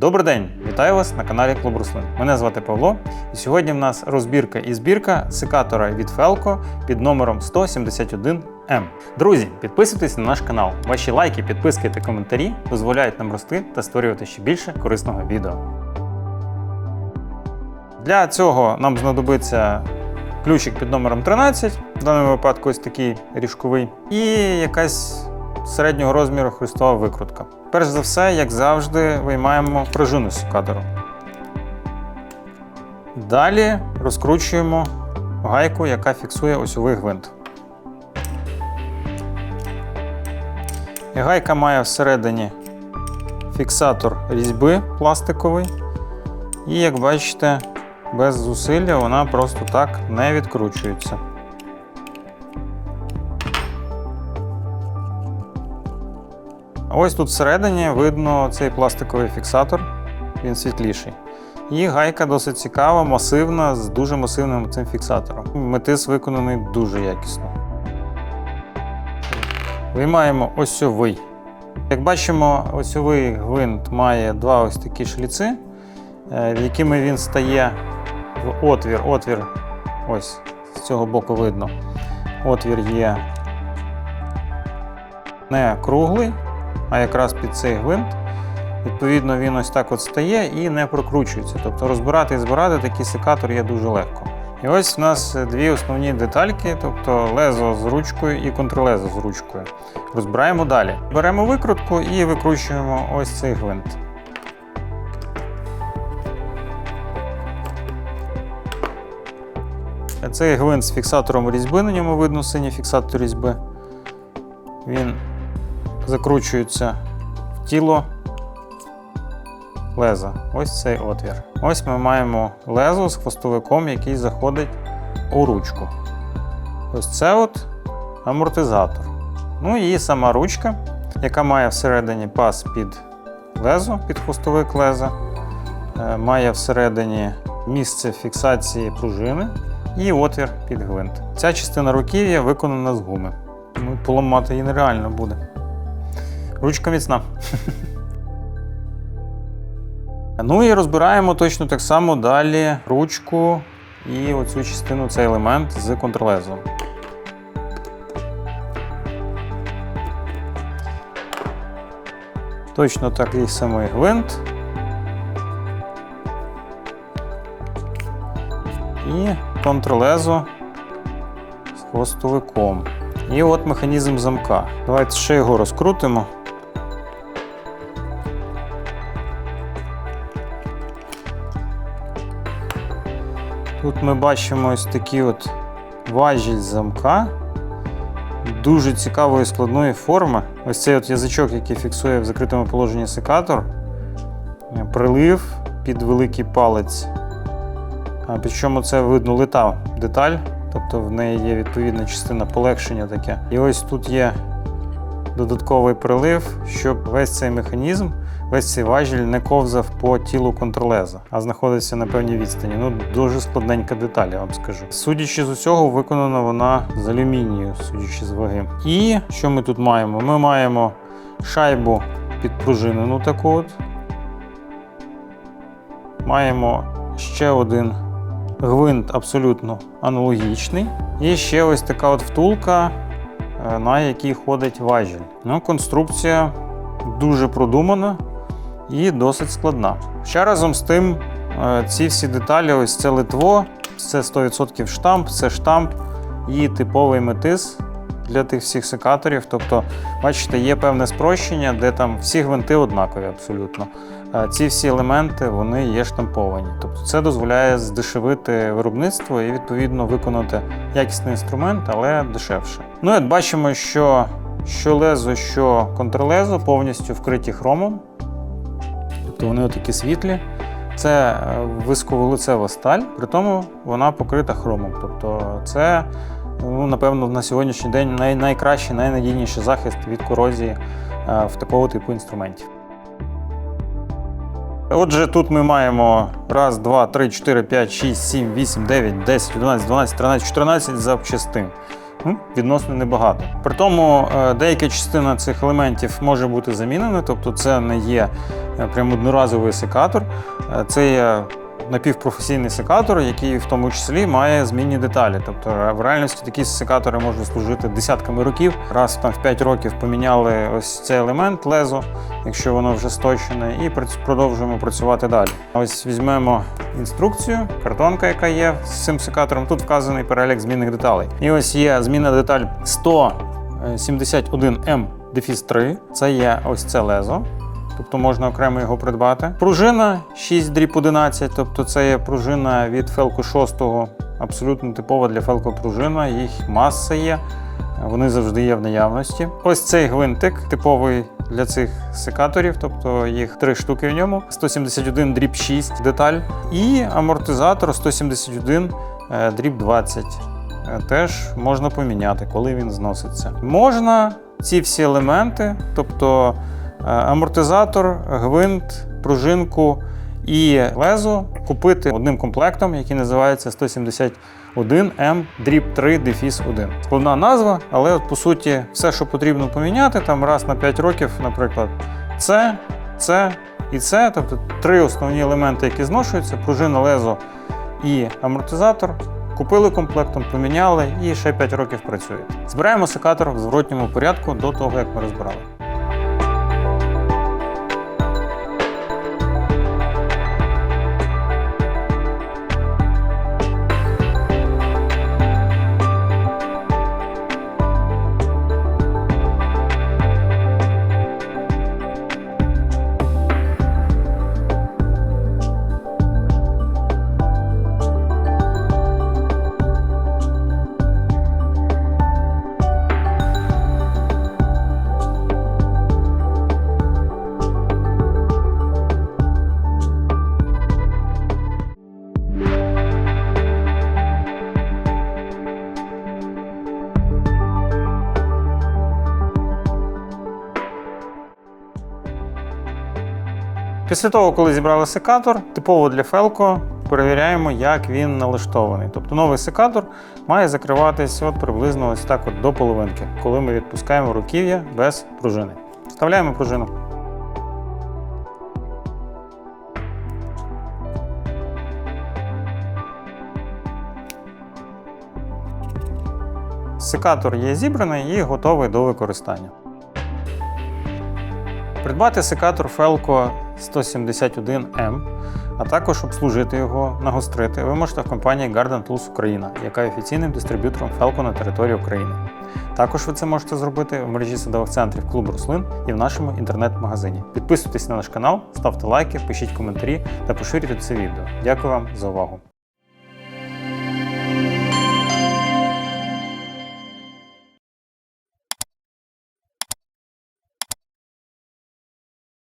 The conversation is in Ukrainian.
Добрий день! Вітаю вас на каналі Клуб Руслин. Мене звати Павло, і сьогодні в нас розбірка і збірка секатора від Felco під номером 171M. Друзі, підписуйтесь на наш канал. Ваші лайки, підписки та коментарі дозволяють нам рости та створювати ще більше корисного відео. Для цього нам знадобиться ключик під номером 13, в даному випадку ось такий ріжковий, і якась середнього розміру хрестова викрутка. Перш за все, як завжди, виймаємо пружину з секатору. Далі розкручуємо гайку, яка фіксує осьовий гвинт. Гайка має всередині фіксатор різьби пластиковий. І як бачите, без зусилля вона просто так не відкручується. А Ось тут всередині видно цей пластиковий фіксатор, він світліший. І гайка досить цікава, масивна, з дуже масивним цим фіксатором. Метис виконаний дуже якісно. Виймаємо осьовий. Як бачимо, осьовий гвинт має два ось такі шліци, е, якими він стає в отвір. Отвір, ось з цього боку видно. Отвір є не круглий, а якраз під цей гвинт. Відповідно, він ось так от стає і не прокручується. Тобто розбирати і збирати такий секатор є дуже легко. І ось в нас дві основні детальки, тобто лезо з ручкою і контрлезо з ручкою. Розбираємо далі. Беремо викрутку і викручуємо ось цей гвинт. Цей гвинт з фіксатором різьби, на ньому видно синій фіксатор різьби. Він закручується в тіло леза. Ось цей отвір. Ось ми маємо лезо з хвостовиком, який заходить у ручку. Ось це от амортизатор. Ну і сама ручка, яка має всередині пас під лезо, під хвостовик леза, е, має всередині місце фіксації пружини і отвір під гвинт. Ця частина руків'я виконана з гуми. Тому поламати її нереально буде. Ручка міцна. Ну і розбираємо точно так само далі ручку і оцю частину, цей елемент з контрлезом. Точно такий самий гвинт. І контрлезо з хвостовиком. І от механізм замка. Давайте ще його розкрутимо. Тут ми бачимо ось такі от важіль замка. Дуже цікавої складної форми. Ось цей от язичок, який фіксує в закритому положенні секатор. Прилив під великий палець. Причому це видно лита деталь, тобто в неї є відповідна частина полегшення таке. І ось тут є додатковий прилив, щоб весь цей механізм, весь цей важіль не ковзав по тілу контролеза, а знаходився на певній відстані. Ну, дуже складненька деталь, я вам скажу. Судячи з усього, виконана вона з алюмінію, судячи з ваги. І що ми тут маємо? Ми маємо шайбу підпружинену таку от. Маємо ще один гвинт абсолютно аналогічний. І ще ось така от втулка, е, на якій ходить важіль. Ну, конструкція дуже продумана і досить складна. Ще разом з тим, е, ці всі деталі, ось це литво, це 100% штамп, це штамп і типовий метис для тих всіх секаторів. Тобто, бачите, є певне спрощення, де там всі гвинти однакові абсолютно. Е, Ці всі елементи вони є штамповані. Тобто це дозволяє здешевити виробництво і відповідно виконати якісний інструмент, але дешевше. Ну і бачимо, що що лезо, що контрлезо повністю вкриті хромом. Тобто вони такі світлі. Це е, висковолицева сталь, при тому вона покрита хромом. Тобто це, ну, напевно, на сьогоднішній день най- найкращий, найнадійніший захист від корозії е, в такого типу інструментів. Отже, тут ми маємо раз, два, три, чотири, п'ять, шість, сім, вісім, дев'ять, десять, одинадцять, дванадцять, тринадцять, чотирнадцять запчастин. Відносно небагато. При тому е, деяка частина цих елементів може бути замінена, тобто це не є е, прям одноразовий секатор. Е, Це є напівпрофесійний секатор, який в тому числі має змінні деталі. Тобто е, в реальності такі секатори можуть служити десятками років. Раз там в 5 років поміняли ось цей елемент лезо, якщо воно вже сточене, і продовжуємо працювати далі. Ось візьмемо інструкцію, картонка, яка є з цим секатором. Тут вказаний перелік змінних деталей. І ось є змінна деталь 171М дефіс 3. Це є ось це лезо. Тобто можна окремо його придбати. Пружина 6 дріб 11, тобто це є пружина від Фелко 6, абсолютно типова для Фелко пружина, їх маса є, вони завжди є в наявності. Ось цей гвинтик типовий для цих секаторів, тобто їх три штуки в ньому. 171 дріб 6 деталь. І амортизатор 171 е, дріб 20. Е, Теж можна поміняти, коли він зноситься. Можна ці всі елементи, тобто амортизатор, гвинт, пружинку і лезо купити одним комплектом, який називається 171М дріб 3 дефіс 1. Складна назва, але от, по суті все, що потрібно поміняти, там раз на 5 років, наприклад, це, це і це, тобто три основні елементи, які зношуються: пружина, лезо і амортизатор. Купили комплектом, поміняли і ще 5 років працює. Збираємо секатор в зворотньому порядку до того, як ми розбирали. Після того, коли зібрали секатор, типово для Фелко перевіряємо, як він налаштований. Тобто новий секатор має закриватись от приблизно ось так от до половинки, коли ми відпускаємо руків'я без пружини. Вставляємо пружину. Секатор є зібраний і готовий до використання. Придбати секатор Felco 171M, а також обслужити його, нагострити, ви можете в компанії Garden Tools Україна, яка є офіційним дистриб'ютором Felco на території України. Також ви це можете зробити в мережі садових центрів Клуб Рослин і в нашому інтернет-магазині. Підписуйтесь на наш канал, ставте лайки, пишіть коментарі та поширюйте це відео. Дякую вам за увагу!